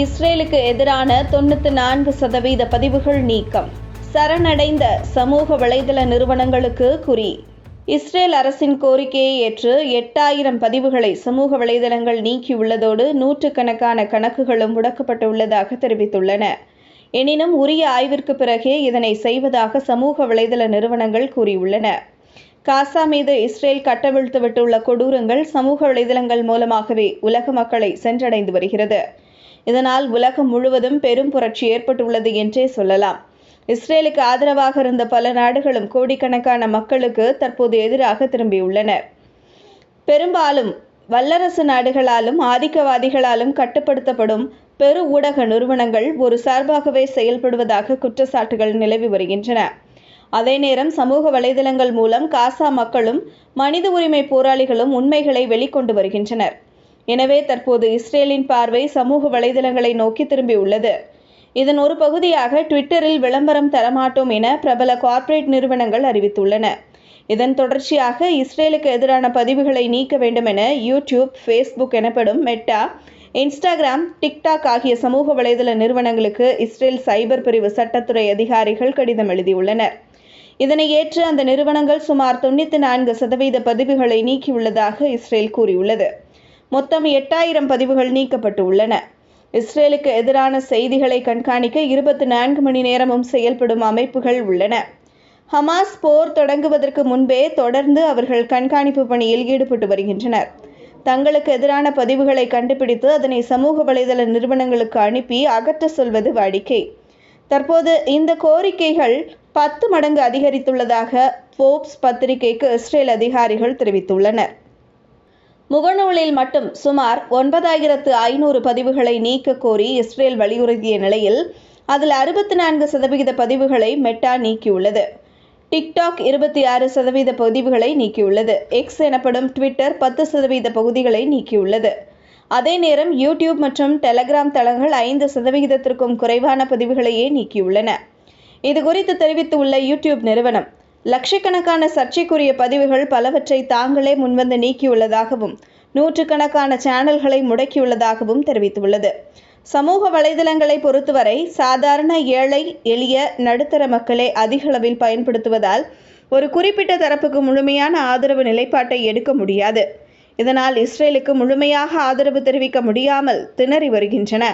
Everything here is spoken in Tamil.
இஸ்ரேலுக்கு எதிரான தொண்ணூத்தி நான்கு சதவீத பதிவுகள் நீக்கம். சரணடைந்த சமூக வலைதள நிறுவனங்களுக்கு குறி. இஸ்ரேல் அரசின் கோரிக்கையை ஏற்று எட்டாயிரம் பதிவுகளை சமூக வலைதளங்கள் நீக்கியுள்ளதோடு நூற்றுக்கணக்கான கணக்குகளும் முடக்கப்பட்டுள்ளதாக தெரிவித்துள்ளன. எனினும் உரிய ஆய்விற்கு பிறகே இதனை செய்வதாக சமூக வலைதள நிறுவனங்கள் கூறியுள்ளன. காசா மீது இஸ்ரேல் கட்டவிழ்த்து விட்டுள்ள கொடூரங்கள் சமூக வலைதளங்கள் மூலமாகவே உலக மக்களை சென்றடைந்து வருகிறது. இதனால் உலகம் முழுவதும் பெரும் புரட்சி ஏற்பட்டுள்ளது என்றே சொல்லலாம். இஸ்ரேலுக்கு ஆதரவாக இருந்த பல நாடுகளும் கோடிக்கணக்கான மக்களுக்கு தற்போது எதிராக திரும்பியுள்ளனர் பெரும்பாலும் வல்லரசு நாடுகளாலும் ஆதிக்கவாதிகளாலும் கட்டுப்படுத்தப்படும் பெரு ஊடக நிறுவனங்கள் ஒரு சார்பாகவே செயல்படுவதாக குற்றச்சாட்டுகள் நிலவி வருகின்றன. அதே நேரம் சமூக வலைதளங்கள் மூலம் காசா மக்களும் மனித உரிமை போராளிகளும் உண்மைகளை வெளிக்கொண்டு வருகின்றனர். எனவே தற்போது இஸ்ரேலின் பார்வை சமூக வலைதளங்களை நோக்கி திரும்பியுள்ளது இதன் ஒரு பகுதியாக ட்விட்டரில் விளம்பரம் தரமாட்டோம் என பிரபல கார்ப்பரேட் நிறுவனங்கள் அறிவித்துள்ளன. இதன் தொடர்ச்சியாக இஸ்ரேலுக்கு எதிரான பதிவுகளை நீக்க வேண்டும் என யூடியூப் ஃபேஸ்புக் எனப்படும் மெட்டா இன்ஸ்டாகிராம் டிக்டாக் ஆகிய சமூக வலைதள நிறுவனங்களுக்கு இஸ்ரேல் சைபர் பிரிவு சட்டத்துறை அதிகாரிகள் கடிதம் எழுதியுள்ளனர். இதனை ஏற்று அந்த நிறுவனங்கள் சுமார் தொண்ணூற்றி நான்கு சதவீத பதிவுகளை நீக்கியுள்ளதாக இஸ்ரேல் கூறியுள்ளது. மொத்தம் எட்டாயிரம் பதிவுகள் நீக்கப்பட்டு உள்ளன இஸ்ரேலுக்கு எதிரான செய்திகளை கண்காணிக்க இருபத்தி நான்கு மணி நேரமும் செயல்படும் அமைப்புகள் உள்ளன. ஹமாஸ் போர் தொடங்குவதற்கு முன்பே தொடர்ந்து அவர்கள் கண்காணிப்பு பணியில் ஈடுபட்டு வருகின்றனர். தங்களுக்கு எதிரான பதிவுகளை கண்டுபிடித்து அதனை சமூக வலைதள நிறுவனங்களுக்கு அனுப்பி அகற்ற சொல்வது வாடிக்கை. தற்போது இந்த கோரிக்கைகள் பத்து மடங்கு அதிகரித்துள்ளதாக போப்ஸ் பத்திரிகைக்கு இஸ்ரேல் அதிகாரிகள் தெரிவித்துள்ளனர். முகநூலில் மட்டும் சுமார் ஒன்பதாயிரத்து ஐநூறு பதிவுகளை நீக்க கோரி இஸ்ரேல் வலியுறுத்திய நிலையில் அதில் அறுபத்தி நான்கு சதவிகித பதிவுகளை மெட்டா நீக்கியுள்ளது. டிக்டாக் இருபத்தி ஆறு சதவீத பதிவுகளை நீக்கியுள்ளது. எக்ஸ் எனப்படும் ட்விட்டர் பத்து சதவீத பகுதிகளை நீக்கியுள்ளது. அதே நேரம் யூடியூப் மற்றும் டெலகிராம் தளங்கள் ஐந்து சதவிகிதத்திற்கும் குறைவான பதிவுகளையே நீக்கியுள்ளன. இது குறித்து தெரிவித்துள்ள யூடியூப் நிறுவனம் லட்சக்கணக்கான சர்ச்சைக்குரிய பதிவுகள் பலவற்றை தாங்களே முன்வந்து நீக்கியுள்ளதாகவும் நூற்றுக்கணக்கான சேனல்களை முடக்கியுள்ளதாகவும் தெரிவித்துள்ளது. சமூக வலைதளங்களை பொறுத்தவரை சாதாரண ஏழை எளிய நடுத்தர மக்களே அதிக அளவில் பயன்படுத்துவதால் ஒரு குறிப்பிட்ட தரப்புக்கு முழுமையான ஆதரவு நிலைப்பாட்டை எடுக்க முடியாது. இதனால் இஸ்ரேலுக்கு முழுமையாக ஆதரவு தெரிவிக்க முடியாமல் திணறி வருகின்றன.